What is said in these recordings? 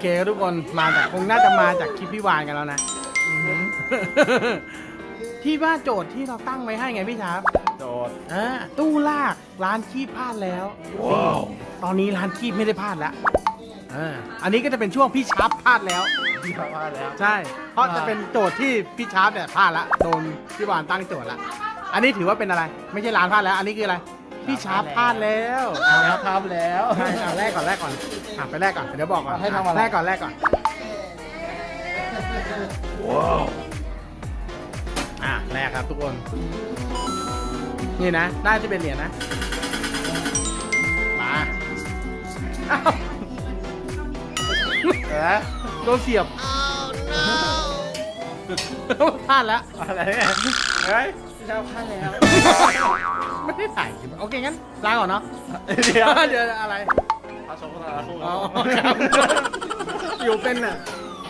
เคครับทุกคนมาจากคงน่าจะมาจากคลิปพี่วานกันแล้วนะที่ว่าโจทย์ที่เราตั้งไว้ให้ไงพี่ชาร์ปโจทย์อ่าตู้ลากร้านคีบพลาดแล้วนี่ตอนนี้ร้านคีบไม่ได้พลาดแล้วเอออันนี้ก็จะเป็นช่วงพี่ชาร์ปพลาดแล้ว ที่พลาดแล้ว ใช่ เพราะจะเป็นโจทย์ที่พี่ชาร์ปเนี่ยพลาดละโดนพี่วานตั้งโจทย์ละ อันนี้ถือว่าเป็นอะไร ไม่ใช่ร้านพลาดแล้ว อันนี้คืออะไร พี่ชาร์ปพลาดแล้วแล้วทำแล้วใช่เอาแรกก่อนแรกก่อนอะไปแรกก่อนเดี๋ยวบอกก่อนให้ทำอะไร แรกก่อนแรกก่อนว้าวอะแรกครับทุกคน นี่นะ ได้จะเป็นเหรียญนะ มาอ้าวเออโดนเสียบพลาดแล้วอะไรเนี่ยเฮ้ย พี่ชาพลาดแล้ว ไม่ได้ถ่ายคลิปโอเคงั้นลาก่อนเนาะ เดี๋ยวเดี๋ยวอะไรเอาชมกันละคู่อ๋อครับอยู่เป็นน่ะ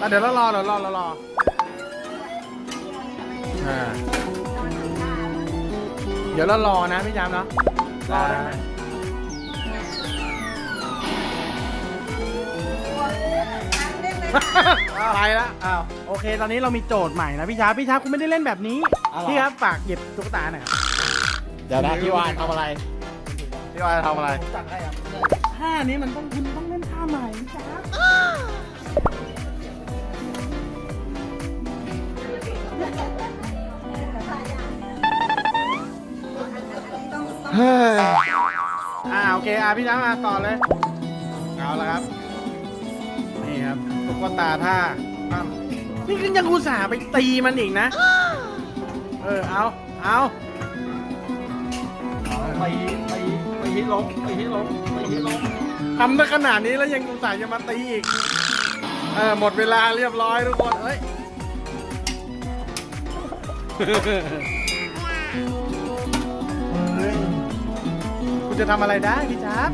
อะเดี๋ยวเรารอเดี๋ยวรอเรารออ่าเดี๋ยวเรารอนะพี่จามเนาะ รอได้ไหมไปละอ้าว โอเค ตอนนี้เรามีโจทย์ใหม่นะพี่ชาร์ปพี่ชาร์ปคุณไม่ได้เล่นแบบนี้ พี่ครับฝากหยิบตุ๊กตาหน่อยครับเดี๋ยวนะพี่วานทำอะไร พี่วานทำอะไร จัดให้ครับท่านี้มันต้องคุณต้องเล่นท่าใหม่พี่ชาร์ปเฮ้ยอ่าโอเคอะพี่ช้างมาต่อเลย เอาละครับ นี่ครับตุ๊กตาท่าปั้มนี่คือยังอุตส่าห์ไปตีมันอีกนะ เออ เอา เอาไปไปไปฮิตล้มไปฮิตล้มไปฮิตล้มทำได้ขนาดนี้แล้วยังอุตส่าห์จะมาตีอีก เออ หมดเวลาเรียบร้อยทุกคน เอ้ยเฮ้ยคุณจะทำอะไรได้พี่จ๊าบ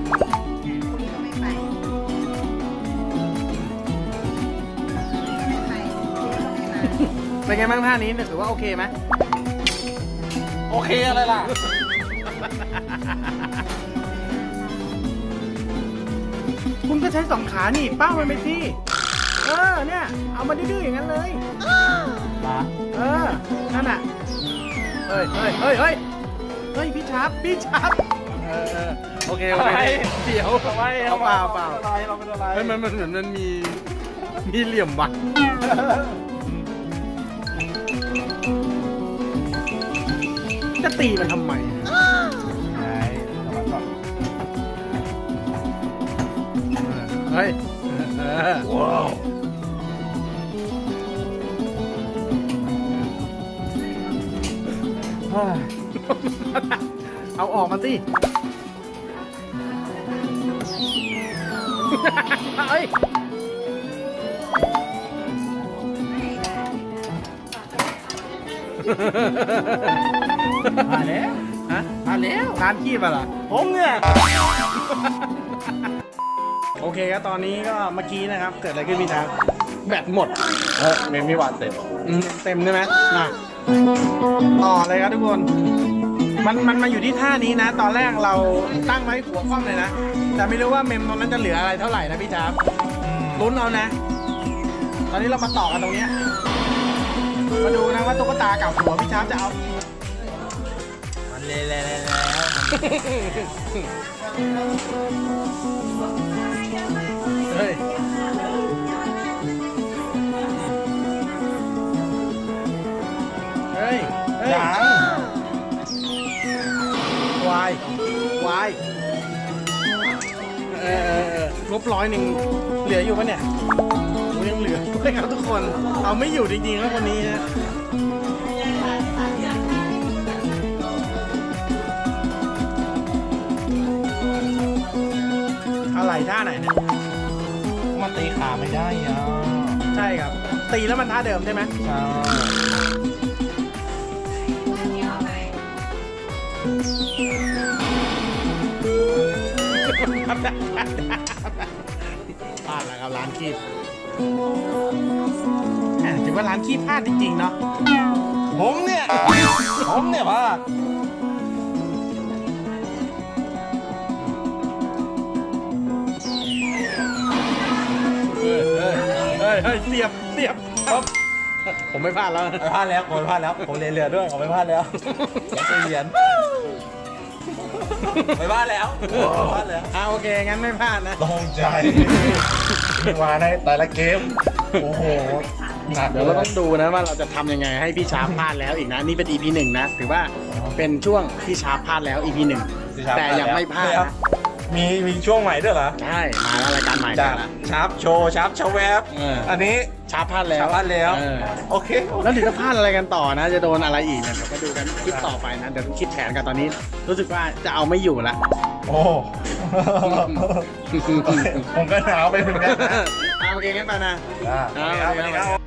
เป็นไงบ้างท่านี้เนี่ยถือว่าโอเคไหม โอเคอะไรล่ะ คุณก็ใช้สองขาหนีบเป้ามันไปสิเออเนี่ย เอามาดื้อๆอย่างนั้นเลยมาเออ นั่นน่ะ เฮ้ยเฮ้ยเฮ้ยเฮ้ยเฮ้ยพี่ชาร์ปพี่ชาร์ปเออเออโอเคโออะไรเคเดี๋ยวทำไมเอาเปล่าเปล่าอะไรเราเป็นอะไรเฮ้ยมันมันเหมือนมันมีมีเหลี่ยมว่ะ จะตีมันทำไมไหนเอามาก่อนเฮ้ยเออว้าวเอาออกมาสิเฮ้ย มาแล้วฮะมาแล้วร้านคีบอะเหรอผมเนี่ย โอเคครับตอนนี้ก็เมื่อกี้นะครับ เกิดอะไรขึ้นพี่ช้างแบตหมดเออเมมมี่วานเต็มอืมเต็มใช่ไหมน่ะต่อเลยครับทุกคน มันมันมาอยู่ที่ท่านี้นะ ตอนแรกเราตั้งไว้หัวข้อมเลยนะ แต่ไม่รู้ว่าเมมตรงนั้นจะเหลืออะไรเท่าไหร่นะพี่จ๊าบลุ้นเอานะ ตอนนี้เรามาต่อกันตรงเนี้ยมาดูนะว่าตุ๊กตากับหัวพี่จ๊าบจะเอามัน เละแล้วเฮ้ยเฮ้ยเฮ้ยยังวายวายเออเออเออลบร้อยหนึ่งเหลืออยู่ปะเนี่ยโอ้ยังเหลือด้วยครับทุกคน เอาไม่อยู่จริงๆครับคนนี้นะ อะไรท่าไหนเนี่ยมันตีขาไม่ได้อะใช่ครับ ตีแล้วมันท่าเดิมใช่ไหมใช่พลาดแล้วครับร้านคีบแหม่ถือว่าร้านคีบพลาดจริงๆเนาะผมเนี่ย ผมเนี่ยว่า เสียบเสียบครับผมไม่พลาดแล้วไม่พลาดแล้วผมไม่พลาดแล้ว ผมเรียนเรือด้วยผมไม่พลาดแล้วยังเรียนไม่พลาดแล้วไม่พลาดแล้วอ่าโอเค งั้นไม่พลาดนะตรงใจมาในแต่ละเกม โอ้โห หนักเดี๋ยวเราต้องดูนะว่าเราจะทำยังไงให้พี่ชาร์ปพลาดแล้วอีกนะ นี่เป็น EP หนึ่งนะ ถือว่าเป็นช่วงพี่ชาร์ปพลาดแล้ว EP หนึ่งแต่ยังไม่พลาดนะ มีมีช่วงใหม่ด้วยเหรอ ใช่ มาแล้วรายการใหม่จากมาแล้วชาร์ปโชว์ชาร์ปชาแวบเอออั นนี้ชาร์ปพลาดแล้วชาร์ปพลาดแล้ว เออโอเคแล้วถึงจะพลาดอะไรกันต่อนะ จะโดนอะไรอีกเนี่ยเดี๋ยวก็ดูกันคลิปต่อไปนะ เดี๋ยวคิดแผนกันตอนนี้ รู้สึกว่าจะเอาไม่อยู่ละ โอ้ ผมก็หนาวไปเหมือนกันนะ เอาโอเคงั้นไปนะ อ่าโอเคครับสวัสดีครับ